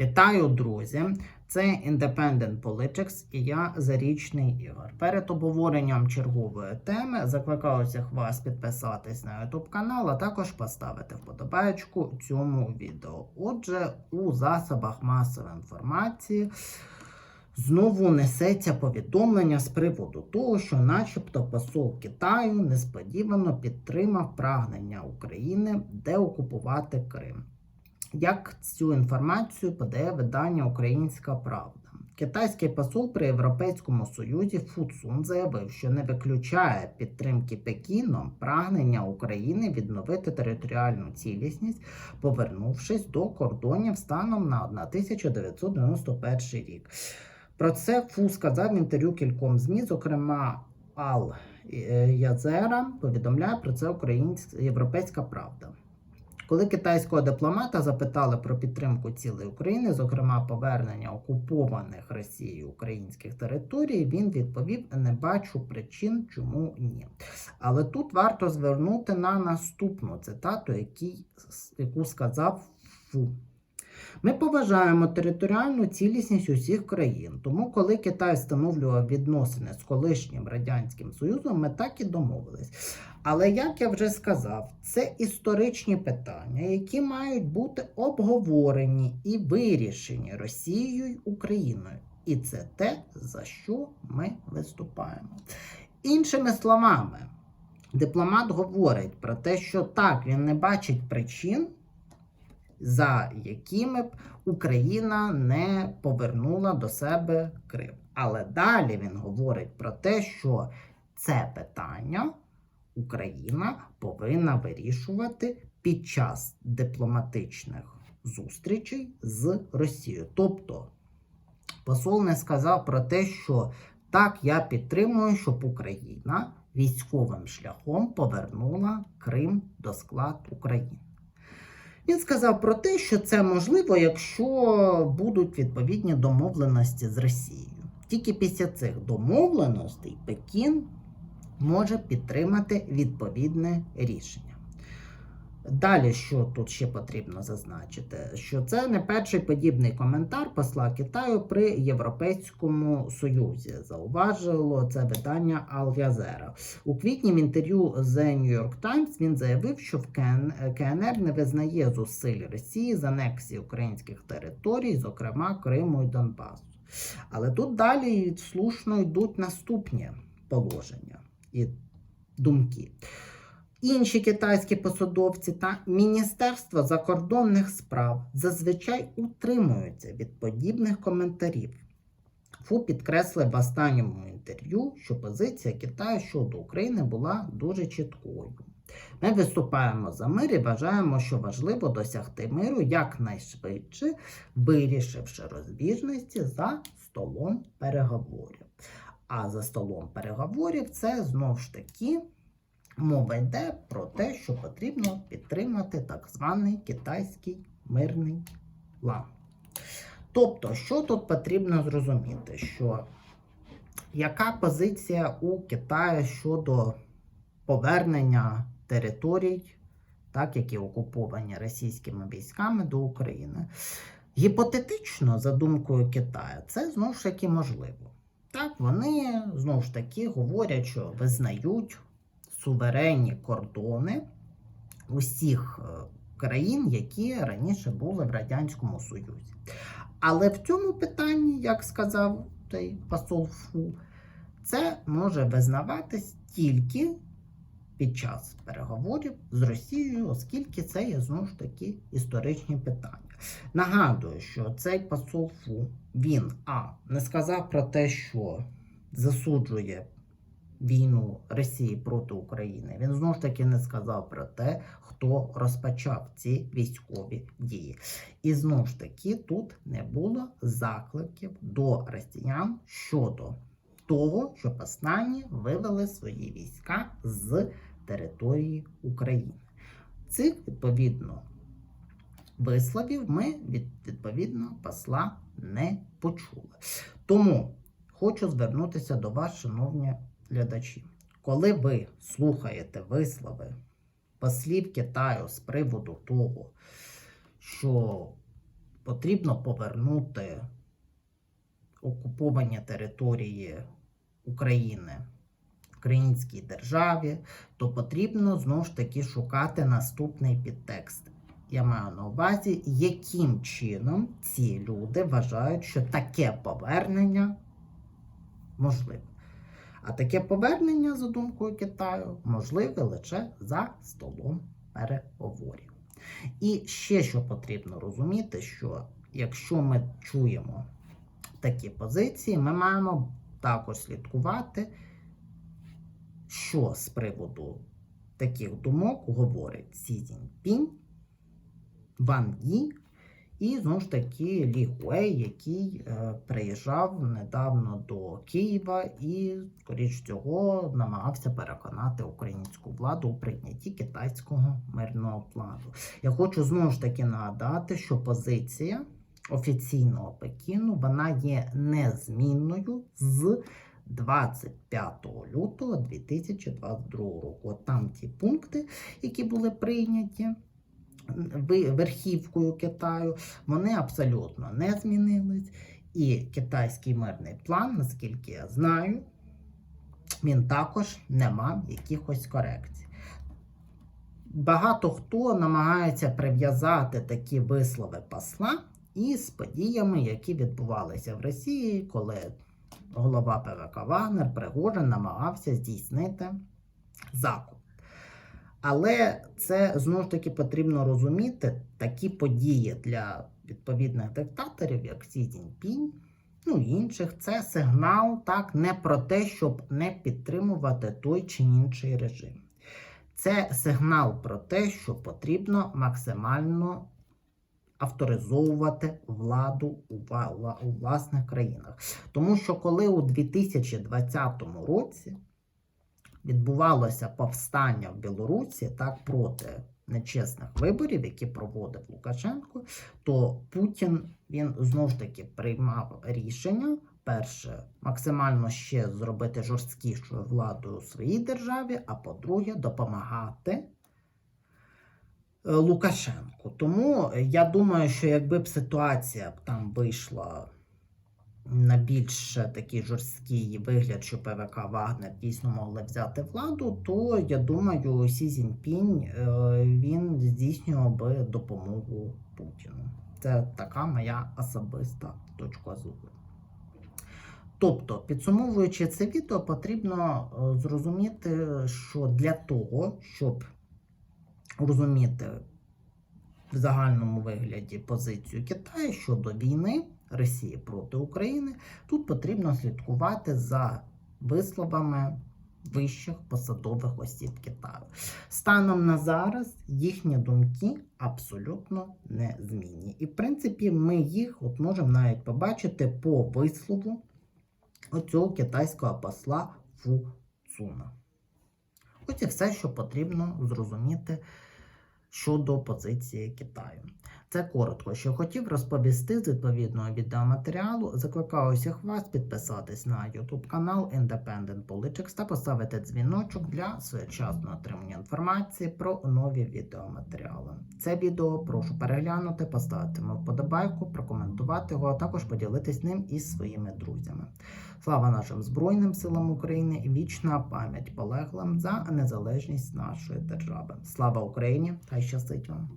Вітаю, друзі! Це Independent Politics і я Зарічний Ігор. Перед обговоренням чергової теми закликаю всіх вас підписатись на YouTube канал, а також поставити вподобайку цьому відео. Отже, у засобах масової інформації знову несеться повідомлення з приводу того, що, начебто, посол Китаю несподівано підтримав прагнення України деокупувати Крим. Як цю інформацію подає видання Українська Правда? Китайський посол при Європейському Союзі Фу Цун заявив, що не виключає підтримки Пекіном прагнення України відновити територіальну цілісність, повернувшись до кордонів станом на 1991 рік. Про це Фу сказав в інтерв'ю кільком ЗМІ, зокрема Ал Язера повідомляє про це Українська Європейська Правда. Коли китайського дипломата запитали про підтримку цілої України, зокрема повернення окупованих Росією українських територій, він відповів: не бачу причин, чому ні. Але тут варто звернути на наступну цитату, який, яку сказав Фу. Ми поважаємо територіальну цілісність усіх країн. Тому, коли Китай встановлював відносини з колишнім радянським союзом, ми так і домовились. Але як я вже сказав, це історичні питання, які мають бути обговорені і вирішені Росією й Україною. І це те, за що ми виступаємо. Іншими словами, дипломат говорить про те, що так він не бачить причин за якими б Україна не повернула до себе Крим. Але далі він говорить про те, що це питання Україна повинна вирішувати під час дипломатичних зустрічей з Росією. Тобто посол не сказав про те, що так я підтримую, щоб Україна військовим шляхом повернула Крим до складу України. Він сказав про те, що це можливо, якщо будуть відповідні домовленості з Росією. Тільки після цих домовленостей Пекін може підтримати відповідне рішення. Далі, що тут ще потрібно зазначити, що це не перший подібний коментар посла Китаю при Європейському Союзі. Зауважило це видання Ал-Язера. У квітні в інтерв'ю The New York Times він заявив, що в КН... КНР не визнає зусиль Росії з анексії українських територій, зокрема Криму і Донбасу. Але тут далі слушно йдуть наступні положення і думки. Інші китайські посадовці та Міністерство закордонних справ зазвичай утримуються від подібних коментарів. Фу підкреслив в останньому інтерв'ю, що позиція Китаю щодо України була дуже чіткою. Ми виступаємо за мир і вважаємо, що важливо досягти миру якнайшвидше, вирішивши розбіжності за столом переговорів. А за столом переговорів це знову ж таки. Мова йде про те, що потрібно підтримати так званий китайський мирний план. Тобто, що тут потрібно зрозуміти, що яка позиція у Китаю щодо повернення територій, так, які окуповані російськими військами до України? Гіпотетично, за думкою Китаю, це знову ж таки можливо. Так, вони знову ж таки говорять, що визнають суверенні кордони усіх е, країн, які раніше були в Радянському Союзі. Але в цьому питанні, як сказав той посол Фу, це може визнаватись тільки під час переговорів з Росією, оскільки це є знову ж таки історичні питання. Нагадую, що цей посол Фу, він а не сказав про те, що засуджує війну Росії проти України. Він знову ж таки не сказав про те, хто розпочав ці військові дії. І знову ж таки тут не було закликів до росіян щодо того, щоб останні вивели свої війська з території України. Цих відповідно висловів ми від відповідно посла не почули. Тому хочу звернутися до вас, шановні глядачі. Коли ви слухаєте вислови послів Китаю з приводу того, що потрібно повернути окуповані території України українській державі, то потрібно знову ж таки шукати наступний підтекст. Я маю на увазі, яким чином ці люди вважають, що таке повернення можливе. А таке повернення, за думкою Китаю, можливе лише за столом переговорів. І ще що потрібно розуміти, що якщо ми чуємо такі позиції, ми маємо також слідкувати, що з приводу таких думок говорить Сі Цзіньпінь, Ван Ї і знову ж таки Лі Гуей, який е, приїжджав недавно до Києва і, скоріш всього, намагався переконати українську владу у прийнятті китайського мирного плану. Я хочу знову ж таки нагадати, що позиція офіційного Пекіну вона є незмінною з 25 лютого 2022 року. От там ті пункти, які були прийняті верхівкою Китаю, вони абсолютно не змінились. І китайський мирний план, наскільки я знаю, він також не мав якихось корекцій. Багато хто намагається прив'язати такі вислови посла із подіями, які відбувалися в Росії, коли голова ПВК Вагнер Пригожин намагався здійснити закуп. Але це знову ж таки потрібно розуміти такі події для відповідних диктаторів, як Сі Цзіньпінь, ну і інших, це сигнал так не про те, щоб не підтримувати той чи інший режим. Це сигнал про те, що потрібно максимально авторизовувати владу у, власних країнах. Тому що коли у 2020 році відбувалося повстання в Білорусі так проти нечесних виборів, які проводив Лукашенко, то Путін він знову ж таки приймав рішення. Перше, максимально ще зробити жорсткішою владою у своїй державі, а по-друге, допомагати е, Лукашенку. Тому я думаю, що якби б ситуація там вийшла на більш такий жорсткий вигляд, що ПВК Вагнер дійсно могли взяти владу, то я думаю, Сі Цзіньпінь е, він здійснював би допомогу Путіну. Це така моя особиста точка зору. Тобто, підсумовуючи це відео, потрібно е, зрозуміти, що для того, щоб розуміти в загальному вигляді позицію Китаю щодо війни Росії проти України, тут потрібно слідкувати за висловами вищих посадових осіб Китаю. Станом на зараз їхні думки абсолютно не змінні. І в принципі, ми їх от можемо навіть побачити по вислову оцього китайського посла Фу Цуна. Ось і все, що потрібно зрозуміти щодо позиції Китаю. Це коротко, що хотів розповісти з відповідного відеоматеріалу. Закликаю всіх вас підписатись на YouTube канал Independent Politics та поставити дзвіночок для своєчасного отримання інформації про нові відеоматеріали. Це відео прошу переглянути, поставити йому вподобайку, прокоментувати його, а також поділитись ним із своїми друзями. Слава нашим Збройним силам України і вічна пам'ять полеглим за незалежність нашої держави. Слава Україні! Хай щастить вам!